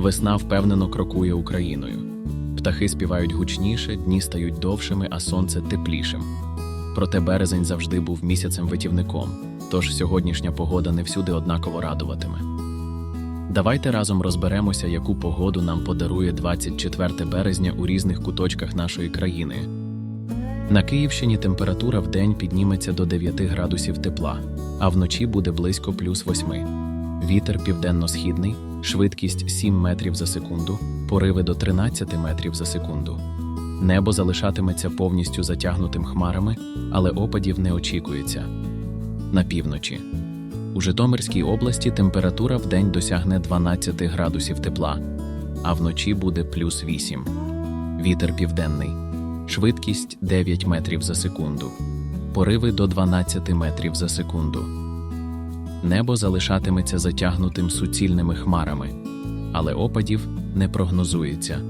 Весна впевнено крокує Україною. Птахи співають гучніше, дні стають довшими, а сонце теплішим. Проте березень завжди був місяцем-витівником, тож сьогоднішня погода не всюди однаково радуватиме. Давайте разом розберемося, яку погоду нам подарує 24 березня у різних куточках нашої країни. На Київщині температура в день підніметься до 9 градусів тепла, а вночі буде близько плюс 8. Вітер південно-східний, швидкість 7 метрів за секунду, пориви до 13 метрів за секунду. Небо залишатиметься повністю затягнутим хмарами, але опадів не очікується. На півночі. У Житомирській області температура в день досягне 12 градусів тепла, а вночі буде плюс 8. Вітер південний. Швидкість 9 метрів за секунду. Пориви до 12 метрів за секунду. Небо залишатиметься затягнутим суцільними хмарами, але опадів не прогнозується.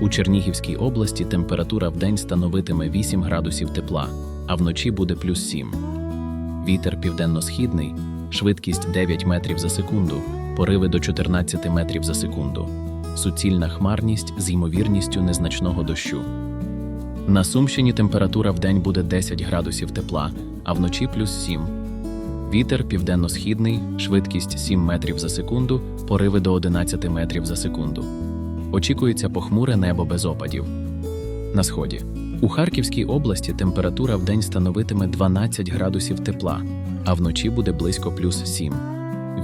У Чернігівській області температура вдень становитиме 8 градусів тепла, а вночі буде плюс 7. Вітер південно-східний, швидкість 9 метрів за секунду, пориви до 14 метрів за секунду. Суцільна хмарність з ймовірністю незначного дощу. На Сумщині температура вдень буде 10 градусів тепла, а вночі плюс 7. Вітер південно-східний, швидкість 7 метрів за секунду, пориви до 11 метрів за секунду. Очікується похмуре небо без опадів. На сході. У Харківській області температура вдень становитиме 12 градусів тепла, а вночі буде близько плюс 7.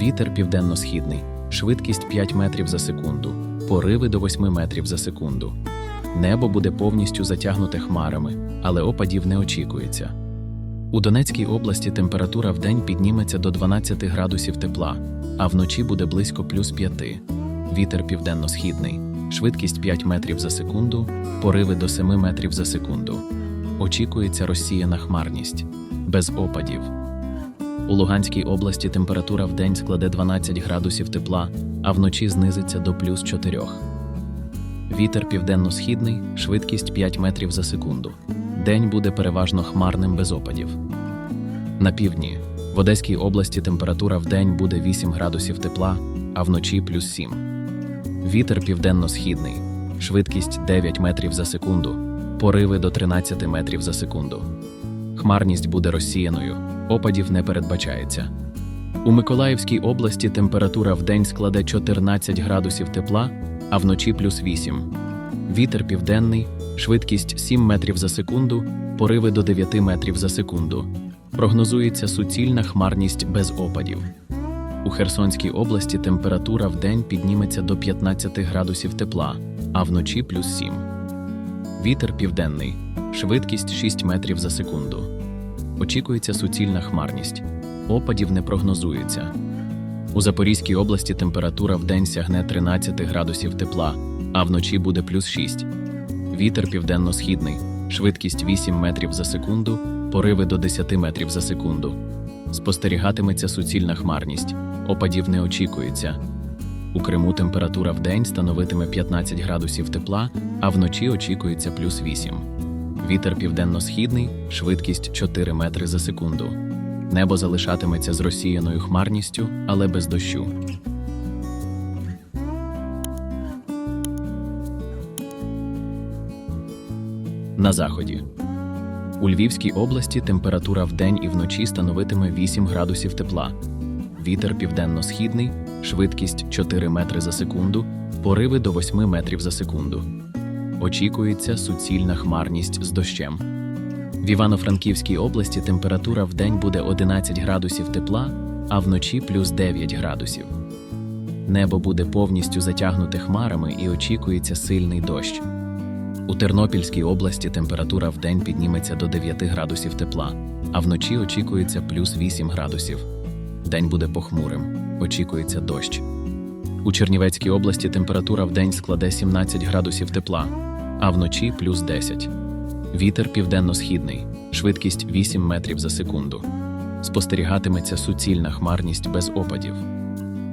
Вітер південно-східний, швидкість 5 метрів за секунду, пориви до 8 метрів за секунду. Небо буде повністю затягнуте хмарами, але опадів не очікується. У Донецькій області температура вдень підніметься до 12 градусів тепла, а вночі буде близько плюс 5. Вітер південно-східний, швидкість 5 метрів за секунду, пориви до 7 метрів за секунду. Очікується розсіяна хмарність, без опадів. У Луганській області температура вдень складе 12 градусів тепла, а вночі знизиться до плюс 4. Вітер південно-східний, швидкість 5 метрів за секунду. День буде переважно хмарним без опадів. На півдні в Одеській області температура в день буде 8 градусів тепла, а вночі плюс 7. Вітер південно-східний, швидкість 9 метрів за секунду, пориви до 13 метрів за секунду. Хмарність буде розсіяною, опадів не передбачається. У Миколаївській області температура в день складе 14 градусів тепла, а вночі плюс 8. Вітер південний, швидкість 7 метрів за секунду, пориви до 9 метрів за секунду. Прогнозується суцільна хмарність без опадів. У Херсонській області температура в день підніметься до 15 градусів тепла, а вночі плюс 7. Вітер південний, швидкість 6 метрів за секунду. Очікується суцільна хмарність. Опадів не прогнозується. У Запорізькій області температура в день сягне 13 градусів тепла, а вночі буде плюс 6. Вітер південно-східний, швидкість 8 метрів за секунду, пориви до 10 метрів за секунду. Спостерігатиметься суцільна хмарність, опадів не очікується. У Криму температура в день становитиме 15 градусів тепла, а вночі очікується плюс 8. Вітер південно-східний, швидкість 4 метри за секунду. Небо залишатиметься з розсіяною хмарністю, але без дощу. На заході. У Львівській області температура вдень і вночі становитиме 8 градусів тепла. Вітер південно-східний, швидкість 4 метри за секунду, пориви до 8 метрів за секунду. Очікується суцільна хмарність з дощем. В Івано-Франківській області температура вдень буде 11 градусів тепла, а вночі плюс 9 градусів. Небо буде повністю затягнуте хмарами і очікується сильний дощ. У Тернопільській області температура вдень підніметься до 9 градусів тепла, а вночі очікується плюс 8 градусів. День буде похмурим, очікується дощ. У Чернівецькій області температура вдень складе 17 градусів тепла, а вночі плюс 10. Вітер південно-східний, швидкість 8 метрів за секунду. Спостерігатиметься суцільна хмарність без опадів.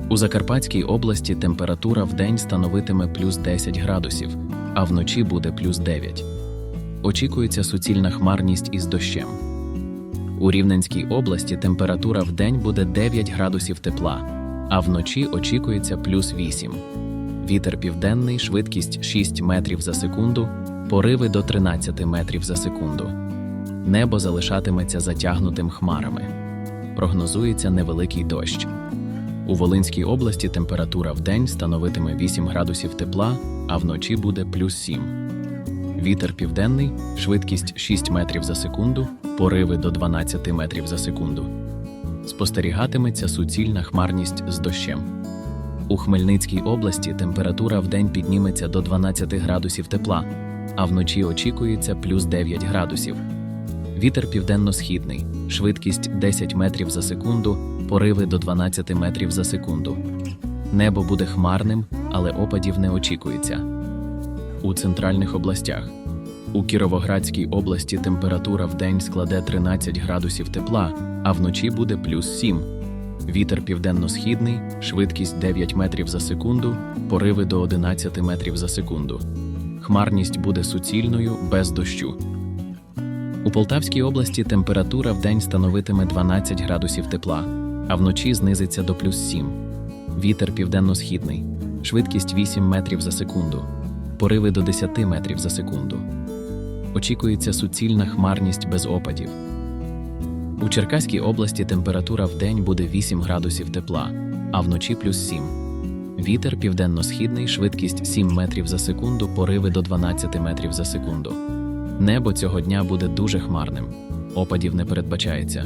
У Закарпатській області температура вдень становитиме плюс 10 градусів, а вночі буде плюс 9. Очікується суцільна хмарність із дощем. У Рівненській області температура вдень буде 9 градусів тепла, а вночі очікується плюс 8. Вітер південний, швидкість 6 метрів за секунду, пориви до 13 метрів за секунду. Небо залишатиметься затягнутим хмарами. Прогнозується невеликий дощ. У Волинській області температура вдень становитиме 8 градусів тепла, а вночі буде плюс 7. Вітер південний, швидкість 6 метрів за секунду, пориви до 12 метрів за секунду. Спостерігатиметься суцільна хмарність з дощем. У Хмельницькій області температура вдень підніметься до 12 градусів тепла, а вночі очікується плюс 9 градусів. Вітер південно-східний, швидкість 10 метрів за секунду, пориви до 12 метрів за секунду. Небо буде хмарним, але опадів не очікується. У центральних областях. У Кіровоградській області температура вдень складе 13 градусів тепла, а вночі буде плюс 7. Вітер південно-східний, швидкість 9 метрів за секунду, пориви до 11 метрів за секунду. Хмарність буде суцільною без дощу. У Полтавській області температура вдень становитиме 12 градусів тепла, а вночі знизиться до плюс 7. Вітер південно-східний, швидкість 8 метрів за секунду, пориви до 10 метрів за секунду. Очікується суцільна хмарність без опадів. У Черкаській області температура вдень буде 8 градусів тепла, а вночі плюс 7. Вітер південно-східний, швидкість 7 метрів за секунду, пориви до 12 метрів за секунду. Небо цього дня буде дуже хмарним. Опадів не передбачається.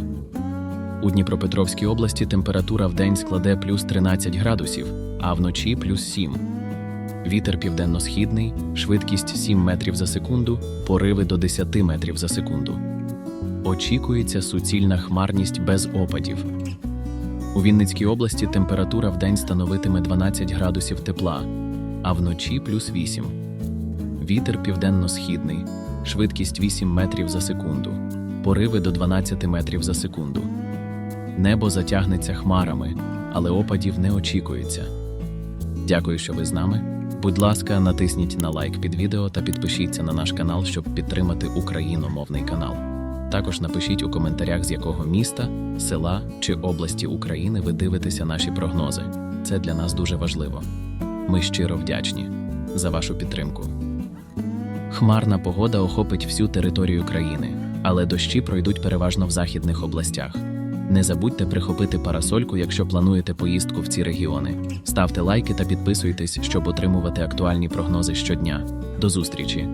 У Дніпропетровській області температура вдень складе плюс 13 градусів, а вночі плюс 7. Вітер південно-східний, швидкість 7 метрів за секунду, пориви до 10 метрів за секунду. Очікується суцільна хмарність без опадів. У Вінницькій області температура вдень становитиме 12 градусів тепла, а вночі плюс 8. Вітер південно-східний, швидкість 8 метрів за секунду, пориви до 12 метрів за секунду. Небо затягнеться хмарами, але опадів не очікується. Дякую, що ви з нами. Будь ласка, натисніть на лайк під відео та підпишіться на наш канал, щоб підтримати україномовний канал. Також напишіть у коментарях, з якого міста, села чи області України ви дивитеся наші прогнози. Це для нас дуже важливо. Ми щиро вдячні за вашу підтримку. Хмарна погода охопить всю територію країни, але дощі пройдуть переважно в західних областях. Не забудьте прихопити парасольку, якщо плануєте поїздку в ці регіони. Ставте лайки та підписуйтесь, щоб отримувати актуальні прогнози щодня. До зустрічі!